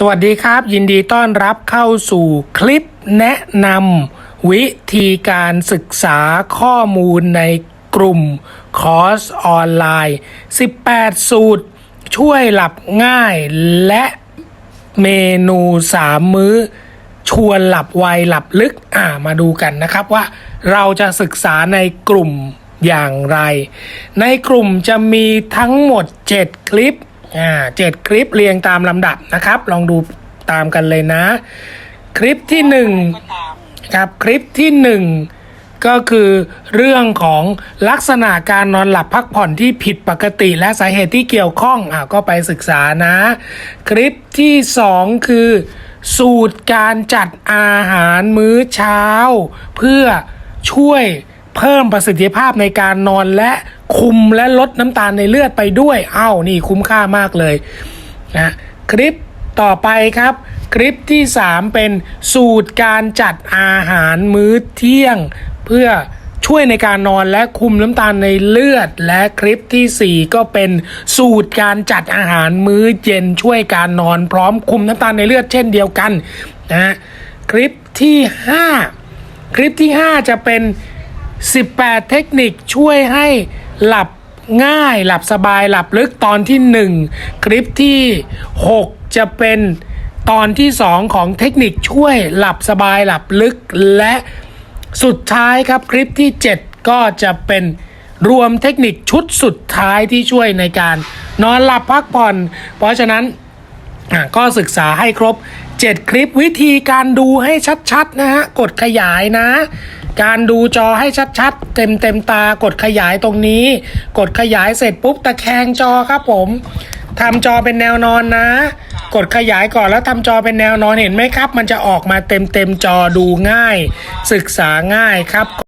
สวัสดีครับ ยินดีต้อนรับเข้าสู่คลิปแนะนำวิธีการศึกษาข้อมูลในกลุ่มคอร์สออนไลน์ 18 สูตร ช่วยหลับง่ายและเมนู3มื้อ ชวนหลับไวหลับลึกอ่ามาดูกันนะครับว่าเราจะศึกษาในกลุ่มอย่างไร ในกลุ่มจะมีทั้งหมด 7 คลิป อ่าเจ็ดคลิปเรียงตามลำดับนะครับ ลองดูตามกันเลยนะ คลิปที่หนึ่งครับคลิปที่หนึ่งก็คือเรื่องของลักษณะการนอนหลับพักผ่อนที่ผิดปกติและสาเหตุที่เกี่ยวข้องอ่าก็ไปศึกษานะ คลิปที่สองคือ สูตรการจัดอาหารมื้อเช้า เพื่อช่วยเพิ่มประสิทธิภาพในการนอนและ คุมและลดน้ำตาลในเลือดไปด้วย เอ้านี่คุ้มค่ามากเลยนะคลิปต่อไปครับ คลิปที่ 3 เป็นสูตรการจัดอาหารมื้อเที่ยง เพื่อช่วยในการนอนและคุมน้ำตาลในเลือด และคลิปทีสี่4 ก็เป็นสูตรการจัดอาหารมื้อเย็นช่วยการนอนพร้อมคุมน้ำตาลในเลือดเช่นเดียวกันนะฮะคลิปที่ 5 คลิปที่ 5 จะเป็น 18 เทคนิคช่วยให้ หลับง่ายหลับสบายหลับลึกตอนที่ 1 คลิปที่ 6 จะเป็นตอนที่ 2 ของเทคนิคช่วยหลับสบายหลับลึกและสุดท้ายครับคลิปที่ 7 ก็จะเป็นรวมเทคนิคชุดสุดท้ายที่ช่วยในการนอนหลับพักผ่อน เพราะฉะนั้นก็ศึกษาให้ครบ 7 คลิปวิธีการดูให้ชัดๆนะฮะกดขยายนะ การดูจอให้ชัดๆ เต็มเต็มๆตากดขยายตรงนี้ กดขยายเสร็จปุ๊บตะแคงจอครับผมทำจอเป็นแนวนอนนะ กดขยายก่อนแล้วทำจอเป็นแนวนอนเห็นไหมครับ มันจะออกมาเต็มเต็มๆจอดูง่าย ศึกษาง่ายครับ